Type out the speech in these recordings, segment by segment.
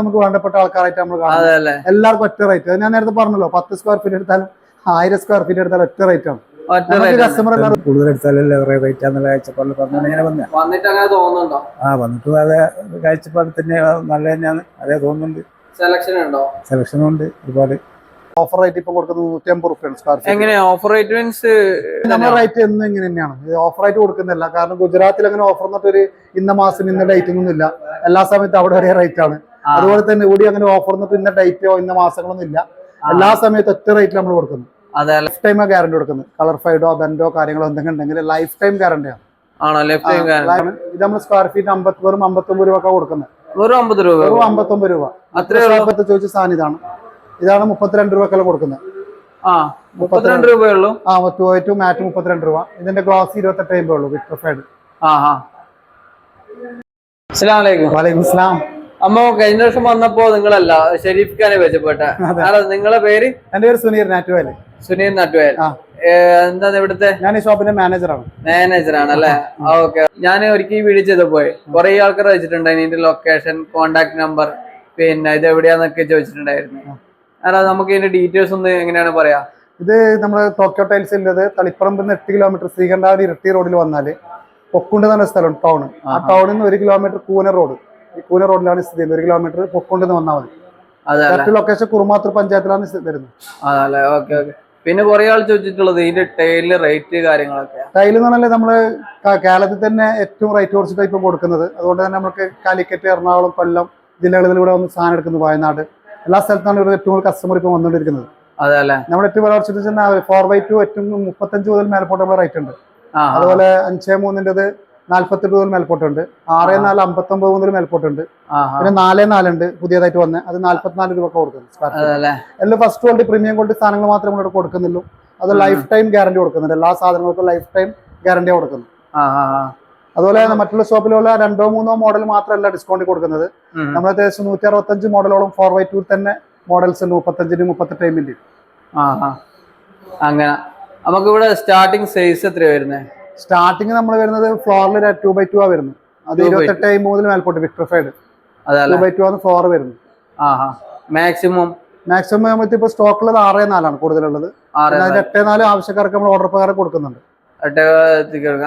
നമുക്ക് വേണ്ടപ്പെട്ട ആൾക്കാരായിട്ട് നമ്മൾ കാണുന്നത്. അല്ലേ എല്ലാവർക്കും ഒറ്റ റേറ്റ് അത് ഞാൻ നേരത്തെ പറഞ്ഞല്ലോ പത്ത് സ്ക്വയർ ഫീറ്റ് എടുത്താലും ആയിരം സ്ക്വയർ ഫീറ്റ് എടുത്താലും ഒറ്റ റേറ്റ് ആണ്. കൂടുതൽ എടുത്താലല്ലേ കുറേ റേറ്റ് ആണെന്നുള്ള കാഴ്ചപ്പാടിൽ പറഞ്ഞു ഇങ്ങനെ വന്ന. വന്നിട്ട് അങ്ങനെ തോന്നുന്നുണ്ടോ? ആ വന്നിട്ട് അതേ കാഴ്ചപ്പാട് തന്നെ നല്ല തന്നെയാണ്. അതേ തോന്നുന്നുണ്ട്. സെലക്ഷൻ ഉണ്ടോ? സെലക്ഷനും ഉണ്ട് ഒരുപാട്. ഓഫർ റേറ്റ് ഇപ്പൊ കൊടുക്കുന്നത് നൂറ്റി അമ്പത് റുപ്യാണ് square feet offer rate means നമ്മുടെ റേറ്റ് എന്നും ഇങ്ങനെ തന്നെയാണ്. ഓഫർ ആയിട്ട് കൊടുക്കുന്നില്ല. കാരണം ഗുജറാത്തിൽ അങ്ങനെ ഓഫർ എന്നിട്ടൊരു ഇന്ന മാസം ഇന്ന ഡേറ്റ് ഒന്നും ഇല്ല. എല്ലാ സമയത്തും അവിടെ ഒരേ റേറ്റ് ആണ്. അതുപോലെ തന്നെ കൂടി അങ്ങനെ ഓഫർ എന്നിട്ട് ഇന്ന ഡേറ്റോ ഇന്ന മാസങ്ങളൊന്നും ഇല്ല. എല്ലാ സമയത്തും ഒറ്റ റേറ്റിൽ നമ്മൾ കൊടുക്കുന്നു. അതെ ലൈഫ് ടൈം ഗ്യാരണ്ടി കൊടുക്കുന്നത് കളർ ഫൈഡോ ബെൻഡോ കാര്യങ്ങളോ എന്തെങ്കിലും ഉണ്ടെങ്കിൽ ലൈഫ് ടൈം ഗ്യാരണ്ടിയാണ് ഇത് നമ്മൾ സ്ക്വയർ ഫീറ്റ് അമ്പത്തി വെറും അമ്പത്തൊമ്പത് രൂപ ഒക്കെ കൊടുക്കുന്നത്. വെറും അമ്പത് രൂപ. വെറും അമ്പത്തൊമ്പത് രൂപ. അത്രേ ഉള്ളൂ? അമ്പത്തി ചോദിച്ച സാധനം ഇതാണ്. ഇതാണ് മുപ്പത്തിരണ്ട് രൂപക്കെല്ലാം കൊടുക്കുന്നത്. ആ മുപ്പത്തിരണ്ട് രൂപയുള്ളൂ ആ ടു മാറ്റ് മുപ്പത്തിരണ്ട് രൂപ. ഇതിന്റെ ഗ്ലാസ് ഇരുപത്തെട്ട് അമ്പേ ഉള്ളൂ ഫൈഡ് ആ ആ അസ്സലാമു അലൈക്കും. വലൈക്കും ഇസ്ലാം അമ്മ കഴിഞ്ഞ വർഷം വന്നപ്പോ നിങ്ങളല്ല ഷെരീഫ് ഖാനെ വെച്ചപ്പെട്ട നിങ്ങളെ പേര്? എന്റെ പേര് സുനീർ നാറ്റുവേൽ. സുനീർ നാട്ടുവേൽ. എന്താ ഇവിടുത്തെ? ഞാൻ ഈ ഷോപ്പിന്റെ മാനേജറാണ്. മാനേജറാണ് അല്ലെ ഓക്കെ. ഞാൻ ഒരിക്കൽ വിളിച്ചത് വീഡിയോ ചെയ്തപ്പോയി കുറെ ആൾക്കാർ വെച്ചിട്ടുണ്ട്. ഇതിന്റെ ലൊക്കേഷൻ കോണ്ടാക്ട് നമ്പർ പിന്നെ ഇത് എവിടെയാന്നൊക്കെ ചോദിച്ചിട്ടുണ്ടായിരുന്നു. അല്ല നമുക്ക് ഇതിന്റെ ഡീറ്റെയിൽസ് ഒന്ന് എങ്ങനെയാണ് പറയാ? ഇത് നമ്മൾ ടോക്കിയോ ടൈൽസിന്റെത് തളിപ്പറമ്പിൽ നിന്ന് എട്ട് കിലോമീറ്റർ ശ്രീകണ്ഠാവതി ഇരട്ടി റോഡിൽ വന്നാൽ പൊക്കുണ്ട് എന്ന് സ്ഥലം ടൗൺ ആ ടൗണിൽ നിന്ന് ഒരു കിലോമീറ്റർ കൂന റോഡ് ഈ കൂന റോഡിലാണ് സ്ഥിതി ചെയ്യുന്നത്. ഒരു കിലോമീറ്റർ പൊക്കൊണ്ടെന്ന് വന്നാൽ മതി. കറക്റ്റ് ലൊക്കേഷൻ കുറുമാത്തൂർ പഞ്ചായത്തിലാണ് വരുന്നത്. അതല്ലേ ഓക്കെ ഓക്കെ. പിന്നെ കുറെ ആൾ ചോദിച്ചിട്ടുള്ളത് ഇതിന്റെ ടൈലിൽ റേറ്റ് കാര്യങ്ങളൊക്കെ. ടൈൽ എന്ന് പറഞ്ഞാൽ നമ്മൾ കേരളത്തിൽ തന്നെ ഏറ്റവും റേറ്റ് കുറച്ചിട്ടാണ് ഇപ്പം കൊടുക്കുന്നത്. അതുകൊണ്ട് തന്നെ നമുക്ക് കാലിക്കറ്റ് എറണാകുളം കൊല്ലം ജില്ലകളിൽ ഇവിടെ വന്ന് സാധനം എടുക്കുന്നത് വയനാട്. എല്ലാ സ്ഥലത്താണ് ഇവിടെ ഏറ്റവും കൂടുതൽ കസ്റ്റമർ ഇപ്പം വന്നുകൊണ്ടിരിക്കുന്നത് അതെ അല്ലേ? നമ്മുടെ ഏറ്റവും വില കുറച്ചിട്ട് ഫോർ ബൈ ടു ഏറ്റവും മുപ്പത്തഞ്ച് മുതൽ മേൽപോട്ട് റേറ്റ് ഉണ്ട്. അതുപോലെ അഞ്ചേ മൂന്നിന്റെത് നാല്പത്തെട്ട് മുതൽ മേൽപോട്ടുണ്ട്. ആറ് നാല് അമ്പത്തൊമ്പത് മുതൽ മേൽപോട്ടുണ്ട്. പിന്നെ നാല് നാലുണ്ട്. പുതിയതായിട്ട് വന്ന്. അത് നാല്പത്തിനാല് രൂപ കൊടുക്കുന്നു. എല്ലാം ഫസ്റ്റ് ക്വാളിറ്റി പ്രീമിയം ക്വാളിറ്റി സാധനങ്ങൾ മാത്രമേ ഇവിടെ കൊടുക്കുന്നുള്ളൂ. അത് ലൈഫ് ടൈം ഗ്യാരണ്ടി കൊടുക്കുന്നുണ്ട്. എല്ലാ സാധനങ്ങൾക്കും ലൈഫ് ടൈം ഗ്യാരണ്ടി കൊടുക്കുന്നു അതുപോലെ മറ്റുള്ള ഷോപ്പിലുള്ള രണ്ടോ മൂന്നോ മോഡൽ മാത്രമല്ല ഡിസ്കൗണ്ട് കൊടുക്കുന്നത്. നമ്മൾ ഏകദേശം നൂറ്റി അറുപത്തഞ്ച് മോഡലോളം ഫോർ ബൈ ടു തന്നെ മോഡൽസ് മുപ്പത്തഞ്ചിന് മുപ്പത്തെട്ട് എമ്മിന്റെ അങ്ങനെ. നമുക്ക് ഇവിടെ സ്റ്റാർട്ടിങ് സൈസ് എത്രയാണ് വരുന്നത് സ്റ്റാർട്ടിങ് നമ്മൾ വരുന്നത് ഫ്ലോറിൽ ടു ബൈ ടു ആ വരുന്നത് അത് 2 by ഇരുപത്തെട്ട് മൂന്നിൽ മേൽപോട്ട് വിക്ട്രിഫൈഡ് അതെ ടു അല്ലേ ബൈ ടു ആണ് ഫ്ലോർ വരുന്നത് മാക്സിമം മാക്സിമം നമുക്ക് ഇപ്പോൾ സ്റ്റോക്കുള്ളത് ആറ് നാലാണ് കൂടുതലുള്ളത്. എട്ട് നാല് ആവശ്യക്കാർക്ക് നമ്മൾ ഓർഡർ പ്രകാരം കൊടുക്കുന്നുണ്ട്.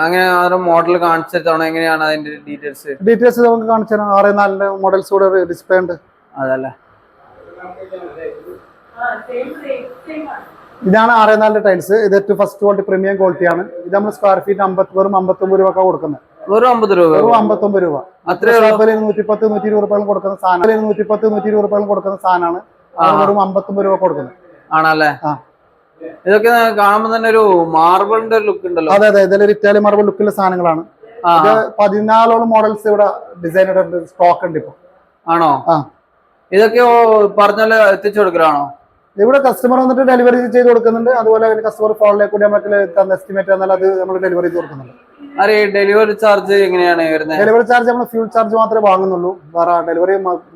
അങ്ങനെ മോഡൽ കാണിച്ചിട്ടാണോ എങ്ങനെയാണ് അതിന്റെ ഡീറ്റെയിൽസ് ഡീറ്റെയിൽസ് നമുക്ക് കാണിച്ചു തരാം. ആറ് നാലിന്റെ മോഡൽസ് കൂടെ ഡിസ്പ്ലേ ഉണ്ട്. അതല്ലേ? ഇതാണ് ആറ് നാല് ടൈൽസ് ഇത് ഏറ്റവും ഫസ്റ്റ് ക്വാളിറ്റി പ്രീമിയം ക്വാളിറ്റി ആണ്. ഇത് നമ്മൾ സ്ക്വയർ ഫീറ്റ് അമ്പത്തി വെറും അമ്പത്തൊമ്പത് രൂപ കൊടുക്കുന്നത്. വെറും അമ്പത് രൂപ. വെറും അമ്പത്തൊമ്പത് രൂപ. അത്രേ ഉള്ളൂ. ഷോപ്പിൽ നൂറ്റിപ്പത്ത് നൂറ്റി ഇരുപത് രൂപകളും കൊടുക്കുന്ന സാധനം. നൂറ്റിപ്പത്ത് നൂറ്റി ഇരുപത് രൂപകളും കൊടുക്കുന്ന സാധനമാണ്. വെറും അമ്പത്തൊമ്പത് രൂപ കൊടുക്കുന്നത്. ആണല്ലേ? ആ. ഇതൊക്കെ കാണുമ്പോ തന്നെ ഒരു മാർബിളിന്റെ ലുക്ക് ഉണ്ടല്ലോ. അതെ അതെ. ഇതിലൊരു ഇറ്റാലിയൻ മാർബിൾ ലുക്കിലെ സാധനങ്ങളാണ്. ഇത് പതിനാലോളം മോഡൽസ് ഇവിടെ ഡിസൈൻ സ്റ്റോക്ക് ഉണ്ട് ഇപ്പൊ. ആണോ? ഇതൊക്കെ ഓ പറഞ്ഞാൽ എത്തിച്ചു കൊടുക്കലാണോ? ഇവിടെ കസ്റ്റമർ വന്നിട്ട് ഡെലിവറി ചെയ്ത് കൊടുക്കുന്നുണ്ട്. അതുപോലെ കസ്റ്റമർ ഫോണിലേക്ക് കൂടി നമുക്ക് തന്ന എസ്റ്റിമേറ്റ് തന്നാൽ അത് നമ്മൾ ഡെലിവറി ചെയ്ത് കൊടുക്കുന്നുണ്ട്. ഡെലിവറി ചാർജ് എങ്ങനെയാണ് വരുന്നത് ഡെലിവറി ചാർജ് നമ്മൾ ഫ്യൂൾ ചാർജ് മാത്രമേ വാങ്ങുന്നുള്ളൂ. വേറെ ഡെലിവറി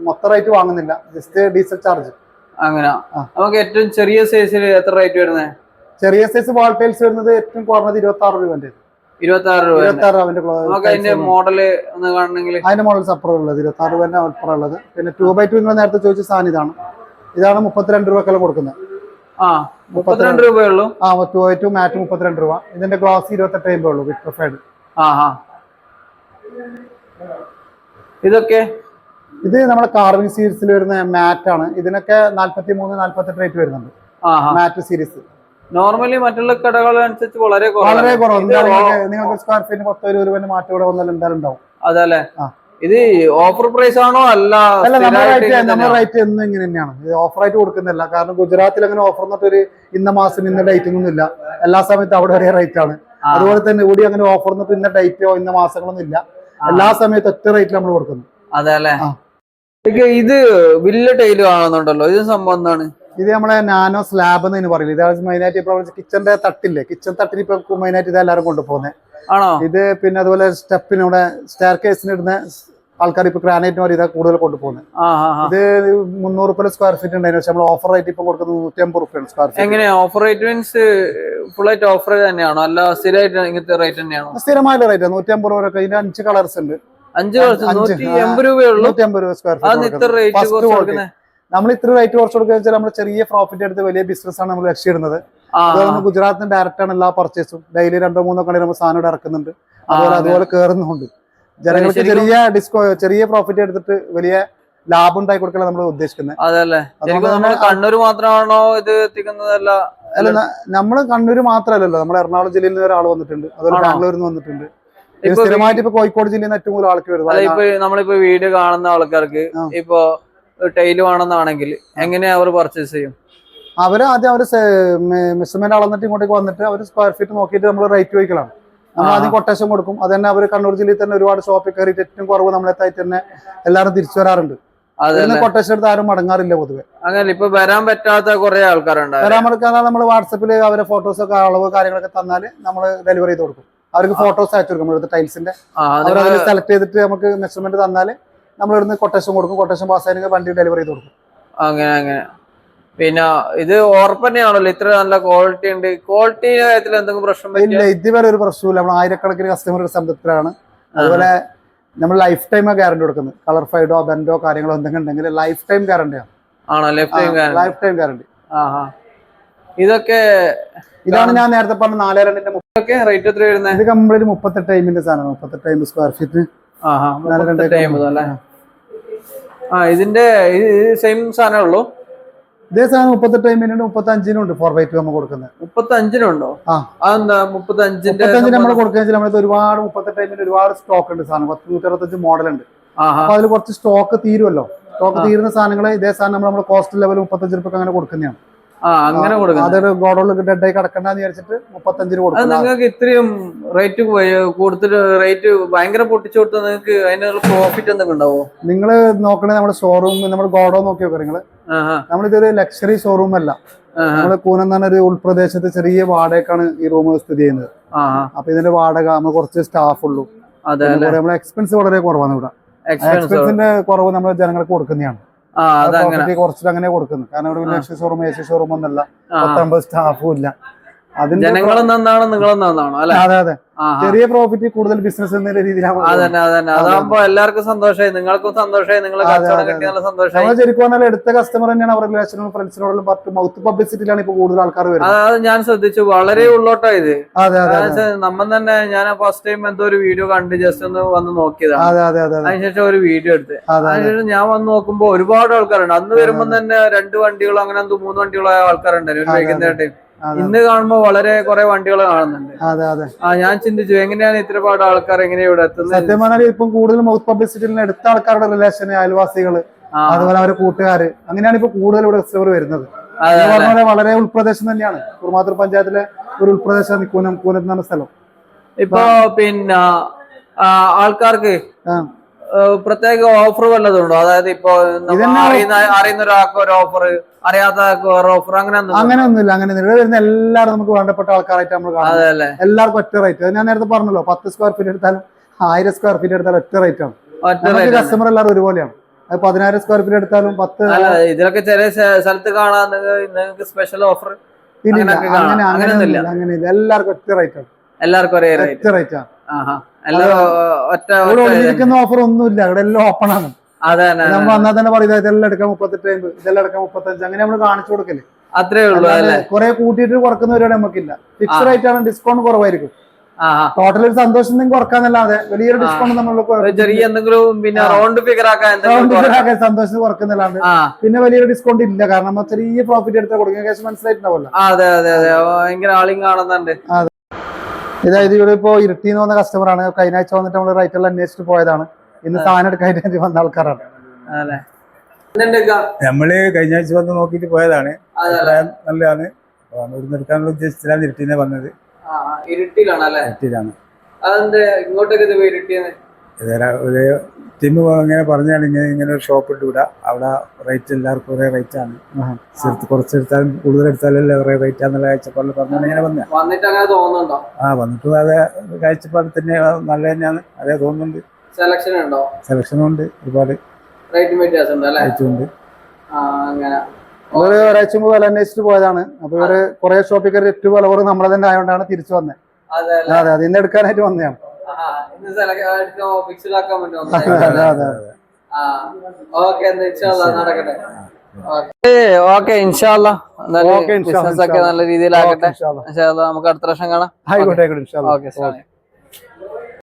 മൊത്തം റേറ്റ് വാങ്ങുന്നില്ല. ജസ്റ്റ് ഡീസൽ ചാർജ് അങ്ങനെ. നമുക്ക് ഏറ്റവും ചെറിയ സൈസിൽ എത്ര റേറ്റ് വരുന്നത് ചെറിയ സൈസ് വാൾ ടൈൽസ് വരുന്നത് ഏറ്റവും കുറഞ്ഞത് ഇരുപത്തി ആറ് രൂപ ഇരുപത്തി ആറ് രൂപ ഇരുപത്തി ആറ് അതിന്റെ മോഡൽ ഒന്ന് കാണണമെങ്കിൽ അതിന്റെ മോഡൽ അപ്പുറം ഉള്ളത്. ഇരുപത്തി ആറ് രൂപ ഉള്ളത്. പിന്നെ ടൂ ബൈ ടു നിങ്ങൾ നേരത്തെ ചോദിച്ച സാധനം ഇതാണ്. ഇതാണ് മുപ്പത്തിരണ്ട് രൂപക്കെല്ലാം കൊടുക്കുന്നത്. ആ മുപ്പത്തിരണ്ട് രൂപയുള്ളൂ. ആ ടു ബൈ ടു മാറ്റ് മുപ്പത്തിരണ്ട് രൂപ. ഇതിന്റെ ഗ്ലാസ് ഇരുപത്തെട്ട് അമ്പേ ഉള്ളൂ വിട്രഫൈഡ് ആ ആ. ഇതൊക്കെ? ഇത് നമ്മുടെ കാർവിംഗ് സീരീസിൽ വരുന്ന മാറ്റ് ആണ്. ഇതിനൊക്കെ നാല്പത്തി മൂന്ന് നാല്പത്തെട്ട് റേറ്റ് വരുന്നുണ്ട്. മാറ്റ് സീരീസ് നോർമലി മറ്റുള്ള കടകൾ അനുസരിച്ച് വളരെ കുറവാണ് കുറവ്. നിങ്ങൾക്ക് സ്ക്വയർ ഫീറ്റ് പത്തോ രൂപ മാറ്റം ഇവിടെ വന്നാൽ എന്തായാലും ഉണ്ടാവും. അതല്ലേ? ആ. ഇത് ഓഫർ പ്രൈസ് ആണോ അല്ല അല്ല നമ്മുടെ റേറ്റ് തന്നെയാണോ? ഇങ്ങനെ തന്നെയാണ്. ഇത് ഓഫർ ആയിട്ട് കൊടുക്കുന്നില്ല. കാരണം ഗുജറാത്തിൽ അങ്ങനെ ഓഫർ എന്നിട്ടൊരു ഇന്ന മാസം ഇന്ന ഡേറ്റ് ഒന്നും ഇല്ല. എല്ലാ സമയത്തും അവിടെ ഒരേ റേറ്റ് ആണ്. അതുപോലെ തന്നെ ഇവിടെ അങ്ങനെ ഓഫർ എന്നിട്ട് ഇന്ന ഡേറ്റോ ഇന്ന മാസങ്ങളൊന്നും ഇല്ല. എല്ലാ സമയത്തും ഒറ്റ റേറ്റിൽ നമ്മൾ കൊടുക്കുന്നു. അതെ അല്ലേ? ഇത് വില്ല ടൈൽ കാണുന്നുണ്ടല്ലോ. ഇത് സംഭവം എന്താണ്? ഇത് നമ്മളെ നാനോ സ്ലാബ് എന്ന് പറയില്ല ഇത് മെയിനായിട്ട് ഇപ്പൊ കിച്ചന്റെ തട്ടില്ലേ? കിച്ചൺ തട്ടിന് ഇപ്പൊ മെയിനായിട്ട് ഇത് എല്ലാവരും കൊണ്ടുപോകുന്നത് ആണോ? ഇത് പിന്നെ അതുപോലെ സ്റ്റെപ്പിന് ഇവിടെ സ്റ്റെയർ കേസിന് ഇടുന്ന ആൾക്കാർ ഇപ്പൊ ഗ്രാനൈറ്റിന് വരെ ഇതാ കൂടുതൽ കൊണ്ടുപോകുന്നത്. ഇത് മുന്നൂറ് റുപ്യ സ്ക്വയർ ഫീറ്റ് ഉണ്ടായിരുന്നു പക്ഷെ നമ്മൾ ഓഫർ റേറ്റ് ഇപ്പൊ കൊടുക്കുന്നത് നൂറ്റി അമ്പത് റുപ്യാണ് സ്ക്വയർ ഫീറ്റ് എങ്ങനെയാ? ഓഫർ റേറ്റ് മീൻസ് ഫുൾ ആയിട്ട് ഓഫർ തന്നെയാണോ? അല്ല സ്ഥിരമായിട്ട് ഇങ്ങനത്തെ റേറ്റ് തന്നെയാണോ? സ്ഥിരമായ റേറ്റ് നൂറ്റി അമ്പത് രൂപ ഇതിന്റെ അഞ്ച് കളേഴ്സ് ഉണ്ട്. അഞ്ചു നൂറ്റി. എൺപത് നൂറ്റി അമ്പത് രൂപ സ്ക്വയർ. കൊടുക്കുന്നത്. നമ്മൾ ഇത്ര റേറ്റ് കുറച്ച് കൊടുക്കുക വെച്ചാൽ നമ്മൾ ചെറിയ പ്രോഫിറ്റ് എടുത്ത് വലിയ ബിസിനസ് ആണ് നമ്മൾ ലക്ഷ്യമിടുന്നത് അതുപോലെ ഗുജറാത്തിന് ഡയറക്റ്റ് ആണ് എല്ലാ പർച്ചേസും ഡെയിലി രണ്ടോ മൂന്നോ കടയിൽ നമ്മൾ സാധനം ഇറക്കുന്നുണ്ട്. അതുപോലെ അതുപോലെ കയറുന്നുണ്ട് ജനങ്ങൾക്ക് ചെറിയ ഡിസ്കോ ചെറിയ പ്രോഫിറ്റ് എടുത്തിട്ട് വലിയ ലാഭം ഉണ്ടായി കൊടുക്കണം നമ്മൾ ഉദ്ദേശിക്കുന്നത്. അതല്ലേ? നമ്മൾ കണ്ണൂർ മാത്രമാണോ ഇത് എത്തിക്കുന്നതല്ല അല്ല നമ്മൾ കണ്ണൂർ മാത്രമല്ലല്ലോ. നമ്മുടെ എറണാകുളം ജില്ലയിൽ നിന്ന് ഒരാൾ വന്നിട്ടുണ്ട്. അതുപോലെ? ബാംഗ്ലൂരിൽ നിന്ന് വന്നിട്ടുണ്ട്. സ്ഥിരമായിട്ട് ഇപ്പൊ കോഴിക്കോട് ജില്ലയിൽ നിന്ന് ഏറ്റവും കൂടുതൽ ആൾക്ക് അല്ല വരുന്നത് ഇപ്പൊ നമ്മളിപ്പോ വീഡിയോ കാണുന്ന ആൾക്കാർക്ക് ഇപ്പോ ഇപ്പൊ ടൈൽ വേണമെന്നാണെങ്കിൽ എങ്ങനെയാ അവർ പർച്ചേസ് ചെയ്യും? അവർ ആദ്യം അവർ മെഷർമെന്റ് അളന്നിട്ട് ഇങ്ങോട്ടേക്ക് വന്നിട്ട് അവർ സ്ക്വയർ ഫീറ്റ് നോക്കിയിട്ട് നമ്മൾ റേറ്റ് ചോദിക്കലാണ്. നമ്മൾ. ആദ്യം കൊട്ടേഷൻ കൊടുക്കും. അത് തന്നെ അവർ കണ്ണൂർ ജില്ലയിൽ തന്നെ ഒരുപാട് ഷോപ്പിൽ കയറിയിട്ട് ഏറ്റവും കുറവ് നമ്മളെ തായി തന്നെ എല്ലാവരും തിരിച്ചു വരാറുണ്ട്. കൊട്ടേഷൻ എടുത്ത് ആരും മടങ്ങാറില്ല പൊതുവെ. അങ്ങനെ ഇപ്പൊ വരാൻ പറ്റാത്ത കുറെ ആൾക്കാരുണ്ട് വരാൻ പറ്റാതെ നമ്മൾ വാട്സപ്പിൽ അവരെ ഫോട്ടോസ് ഒക്കെ അളവ് കാര്യങ്ങളൊക്കെ തന്നാൽ നമ്മൾ ഡെലിവറി ചെയ്ത് കൊടുക്കും. അവർക്ക് ഫോട്ടോസ് അയച്ചു കൊടുക്കും ഇവിടുത്തെ ടൈൽസിന്റെ അവർ അതിൽ സെലക്ട് ചെയ്തിട്ട് നമുക്ക് മെഷർമെന്റ് തന്നാൽ നമ്മൾ ഇവിടുന്ന് കൊട്ടേഷൻ കൊടുക്കും. കൊട്ടേഷൻ പാസ് ആയിരിക്കും വണ്ടി ഡെലിവറി ചെയ്ത് കൊടുക്കും. അങ്ങനെ അങ്ങനെ. പിന്നെ ഇത് ഓർപ്പന്നെയാണല്ലോ ഇത്ര നല്ല ക്വാളിറ്റി ഉണ്ട്. ക്വാളിറ്റിന്റെ കാര്യത്തിൽ എന്തെങ്കിലും പ്രശ്നം ഇല്ല ഇതുവരെ ഒരു പ്രശ്നമില്ല നമ്മൾ ആയിരക്കണക്കിന് കസ്റ്റമർ സംതൃപ്തരാണ്. അതുപോലെ നമ്മൾ ലൈഫ് ടൈം ഗ്യാരണ്ടി കൊടുക്കുന്നത്. കളർ ഫൈഡോ ബെൻഡോ കാര്യങ്ങളോ എന്തെങ്കിലും ഉണ്ടെങ്കിൽ ലൈഫ് ടൈം ഗ്യാരണ്ടിയാണ് ആണോ? Left time lifetime guarantee ഇതൊക്കെ ഇതാണ് ഞാൻ നേരത്തെ പറഞ്ഞ നാല് രണ്ടിന്റെ റേറ്റ് എത്ര വരുന്നത് ഇത് കംപ്ലീറ്റ് മുപ്പത്തെട്ട് ടൈമിന്റെ സാധനം മുപ്പത്തെട്ട് ടൈം സ്ക്വയർ ഫീറ്റ് ആഹാ നാല് രണ്ട് ടൈം ആ ഇതിന്റെ സെയിം സാധനമേ ഉള്ളൂ. ഇതേ സാധനം മുപ്പത്തെട്ട് ടൈമിനുണ്ട് മുപ്പത്തി അഞ്ചിനും ഉണ്ട് ഫോർ ബൈ ടു നമ്മൾ കൊടുക്കുന്നത് മുപ്പത്തി അഞ്ചിനുണ്ടോ ആ. അതെന്താ മുപ്പത്തി അഞ്ചിന്റെ നമ്മൾ കൊടുക്കുന്ന നമ്മളത് ഒരുപാട് മുപ്പത്തെട്ട് ടൈമിന് ഒരുപാട് സ്റ്റോക്ക് ഉണ്ട് സാധനം. പത്ത് നൂറ്റി അറുപത്തഞ്ച് മോഡൽ ഉണ്ട് അപ്പൊ അതിൽ കുറച്ച് സ്റ്റോക്ക് തീരുമല്ലോ സ്റ്റോക്ക്. തീരുന്ന സാധനങ്ങൾ ഇതേ സാധനം നമ്മൾ നമ്മുടെ കോസ്റ്റ് ലെവൽ മുപ്പത്തഞ്ച് രൂപ അങ്ങനെ കൊടുക്കുന്നതാണ് അങ്ങനെ അതൊരു ഗോഡൌണിൽ ഡെഡായി കിടക്കണ്ടെന്ന് വിചാരിച്ചിട്ട് മുപ്പത്തഞ്ചിന് അത് കൊടുക്കുന്നത് നിങ്ങൾക്ക് ഇത്രയും റേറ്റ് കൂടുതൽ റേറ്റ് ഭയങ്കര പൊട്ടിച്ചു കൊടുത്താൽ നിങ്ങൾക്ക് അതിനുള്ള പ്രോഫിറ്റ് എന്തൊക്കെ ഉണ്ടാവോ? നിങ്ങൾ നോക്കണേ നമ്മുടെ ഷോറൂം നമ്മുടെ ഗോഡൌൺ നോക്കി നോക്കുക നിങ്ങൾ നമ്മളിതൊരു ലക്ഷറി ഷോറൂം അല്ല. നമ്മൾ നമ്മൾ കൂനം എന്ന് പറഞ്ഞ ഒരു ഉൾപ്രദേശത്ത് ചെറിയ വാടകക്കാണ് ഈ റൂം സ്ഥിതി ചെയ്യുന്നത്. അപ്പൊ ഇതിന്റെ വാടക നമ്മൾ കുറച്ച് സ്റ്റാഫ് ഉള്ളൂ. നമ്മുടെ എക്സ്പെൻസ് വളരെ കുറവാണ് ഇവിടെ. എക്സ്പെൻസിന്റെ കുറവ് നമ്മൾ ജനങ്ങൾക്ക് കൊടുക്കുന്നതാണ്. കുറച്ചിട്ട് അങ്ങനെ കൊടുക്കുന്നത് കാരണം ഇവിടെ ഷോറൂം എ സി ഷോറൂം ഒന്നല്ല പത്തൊമ്പത് സ്റ്റാഫും ഇല്ല. ജനങ്ങളും നന്നാണ് നിങ്ങളും നന്നാണോ? അല്ലെ? അതെ അതെ. ചെറിയ പ്രോഫിറ്റ് കൂടുതൽ ബിസിനസ് എന്ന രീതിയിലാണ് അതന്നെ അതന്നെ. അതാകുമ്പോ എല്ലാവർക്കും സന്തോഷമായി. നിങ്ങൾക്കും സന്തോഷമായി. നിങ്ങളെ കച്ചവടം കിട്ടിയ നല്ല സന്തോഷമായി. ശരിക്കും പറഞ്ഞാൽ എടുത്ത കസ്റ്റമർ തന്നെയാണ് അവരുടെ റിലേഷനോടും ഫ്രണ്ട്സിനോടും പറ്റും മൗത്ത് പബ്ലിസിറ്റിയിലാണ് ഇപ്പൊ കൂടുതൽ ആൾക്കാർ വരുന്നത്. അതെ ഞാൻ ശ്രദ്ധിച്ചു. വളരെ ഉള്ളോട്ടാ ഇത്. നമ്മൾ തന്നെ ഞാൻ ഫസ്റ്റ് ടൈം എന്തോ ഒരു വീഡിയോ കണ്ട് ജസ്റ്റ് ഒന്ന് വന്ന് നോക്കിയതാണ്. അതെ അതെ അതെ അതെ. അതിനുശേഷം ഒരു വീഡിയോ എടുത്ത്. അതെ അതെ. അതിനുശേഷം ഞാൻ വന്ന് നോക്കുമ്പോ ഒരുപാട് ആൾക്കാരുണ്ട്. അന്ന് വരുമ്പോ തന്നെ രണ്ട് വണ്ടികളോ അങ്ങനെ മൂന്ന് വണ്ടികളോ ആൾക്കാരുണ്ടായിരുന്നു. വൈകുന്നേരം ടൈം ഇന്ന് കാണുമ്പോ വളരെ കുറെ വണ്ടികൾ കാണുന്നുണ്ട്. അതെ അതെ. ആ ഞാൻ ചിന്തിച്ചു എങ്ങനെയാണ് ഇത്രപാട് ആൾക്കാർ എങ്ങനെയാ ഇവിടെ എത്തുന്നത്? സത്യം പറഞ്ഞാൽ ഇപ്പം കൂടുതൽ മൗത്ത് പബ്ലിസിറ്റിയിൽ എടുത്ത ആൾക്കാരുടെ റിലേഷൻ അയൽവാസികൾ അതുപോലെ അവരുടെ കൂട്ടുകാര് അങ്ങനെയാണ് ഇപ്പൊ കൂടുതൽ ഇവിടെ കസ്റ്റമർ വരുന്നത്. പറഞ്ഞ വളരെ ഉൾപ്രദേശം തന്നെയാണ്. കുറുമാത്തൂർ പഞ്ചായത്തിലെ ഒരു ഉൾപ്രദേശമാണ് കൂനം കൂനം എന്ന് പറഞ്ഞ സ്ഥലം. ഇപ്പൊ പിന്നെ ആൾക്കാർക്ക്. പ്രത്യേക ഓഫർ വല്ലതും ഉണ്ടോ? അതായത് ഇപ്പൊ അറിയുന്ന ഒരാൾക്ക് ഒരു ഓഫർ അറിയാത്ത ഓഫർ അങ്ങനെ അങ്ങനെ ഒന്നുമില്ല അങ്ങനെ ഇവിടെ വരുന്ന എല്ലാവരും നമുക്ക് വേണ്ടപ്പെട്ട ആൾക്കാരായിട്ട് നമ്മൾ കാണാം. എല്ലാവർക്കും ഒറ്റ റേറ്റ് ഞാൻ നേരത്തെ പറഞ്ഞല്ലോ പത്ത് സ്ക്വയർ ഫീറ്റ് എടുത്താലും ആയിരം സ്ക്വയർ ഫീറ്റ് എടുത്താലും ഒറ്റ റേറ്റ് ആണ്. കസ്റ്റമർ എല്ലാവരും ഒരുപോലെയാണ്. അത് പതിനായിരം സ്ക്വയർ ഫീറ്റ് എടുത്താലും പത്ത് ഇതിലൊക്കെ ചില സ്ഥ- സ്ഥലത്ത് കാണാൻ നിങ്ങൾക്ക് സ്പെഷ്യൽ ഓഫർ ഇല്ല അങ്ങനെ അങ്ങനെയൊന്നുമില്ല. അങ്ങനെയില്ല എല്ലാവർക്കും ഒറ്റ റേറ്റ് ആണ്. എല്ലാവർക്കും ഒരേ റേറ്റ് ഒറ്റ റേറ്റ് ആണ്. ഒറ്റ ഓഫർ ഒന്നുമില്ല. ഇവിടെ എല്ലാം ഓപ്പൺ ആണ്. നമ്മൾ വന്നാൽ തന്നെ പറയുന്നത് ഇതെല്ലാം എടുക്കാം മുപ്പത്തെട്ട് അമ്പത് ഇതെല്ലാം എടുക്കാം മുപ്പത്തഞ്ച്. അങ്ങനെ നമ്മൾ കാണിച്ചു കൊടുക്കല്ലേ അത്രേ ഉള്ളൂ കുറെ കൂട്ടിയിട്ട് കുറക്കുന്ന പരിപാടി നമുക്കില്ല. ഫിക്സഡ് ആയിട്ടാണ് ഡിസ്കൗണ്ട് കുറവായിരിക്കും. ടോട്ടൽ ഒരു സന്തോഷം കുറക്കാന്നല്ലാതെ വലിയൊരു ഡിസ്കൗണ്ട് നമ്മൾ ചെറിയ എന്തെങ്കിലും പിന്നെ റൗണ്ട് ഫിഗർ ആക്കാൻ സന്തോഷം കുറക്കുന്നല്ലാണ്ട് പിന്നെ വലിയൊരു ഡിസ്കൗണ്ട് ഇല്ല. കാരണം നമ്മൾ ചെറിയ പ്രോഫിറ്റ് എടുത്താൽ കൊടുക്കുന്ന കേസ് മനസ്സിലായിട്ടുണ്ടാവല്ലോ അതെ അതെ അതെ. ഭയങ്കര ആളിങ് കാണുന്നുണ്ട്. ഇതായത് ഇവിടെ ഇപ്പോ ഇരുട്ടി എന്ന് വന്ന കസ്റ്റമർ ആണ്. കഴിഞ്ഞ ആഴ്ച വന്നിട്ട് നമ്മൾ റൈറ്റെല്ലാം അന്വേഷിച്ചിട്ട് പോയതാണ്. ഇന്ന് സാധനം എടുക്കാനായിട്ട് വന്ന ആൾക്കാരാണ്. നമ്മൾ കഴിഞ്ഞ ആഴ്ച വന്ന് നോക്കിട്ട് പോയതാണ്. അഭിപ്രായം നല്ലതാണ്. ഇവിടുന്ന് എടുക്കാനുള്ള ഉദ്ദേശത്തിലാണ് ഇരുട്ടിനെ വന്നത്. ആ ഇരുട്ടിലാണ്. ഒരു ടീം ഇങ്ങനെ പറഞ്ഞാണ് ഇങ്ങനെ ഇങ്ങനെ ഒരു ഷോപ്പ് ഇട്ട് വിടാ അവിടെ റേറ്റ് എല്ലാവർക്കും ഒരേ റേറ്റ് ആണ്. ചെറുത്ത് കുറച്ചെടുത്താലും കൂടുതൽ എടുത്താലല്ലേ ഒരേ റേറ്റ് ആണെന്നുള്ള കാഴ്ചപ്പാടിൽ പറഞ്ഞാണ് ഇങ്ങനെ വന്നത് വന്നിട്ട് അങ്ങനെ തോന്നുന്നുണ്ടോ? ആ വന്നിട്ടും അതേ കാഴ്ചപ്പാടിൽ തന്നെ നല്ല തന്നെയാണ് അതേ തോന്നുന്നുണ്ട്. സെലക്ഷൻ ഉണ്ടോ? സെലക്ഷനും ഉണ്ട് ഒരുപാട് റേറ്റും വ്യത്യാസം ഉണ്ട് അല്ലേ? ഉണ്ട്. ആ അങ്ങനെ. ഒരു ഒരാഴ്ച മുമ്പ് വില അന്വേഷിച്ചിട്ട് പോയതാണ്. അപ്പൊ ഇവർ കുറെ ഷോപ്പിൽ കയറി ഏറ്റവും വില കുറവ് നമ്മളെ തന്നെ ആയതുകൊണ്ടാണ് തിരിച്ചു വന്നത് അതെ അതെ ഇന്ന് എടുക്കാനായിട്ട് വന്നതാണ്. ഓക്കെ ഇൻഷാല്ല അല്ലാ, ബിസിനസ് ഒക്കെ നല്ല രീതിയിലാകട്ടെ. നമുക്ക് അടുത്ത പ്രാവശ്യം കാണാം. ഓക്കെ.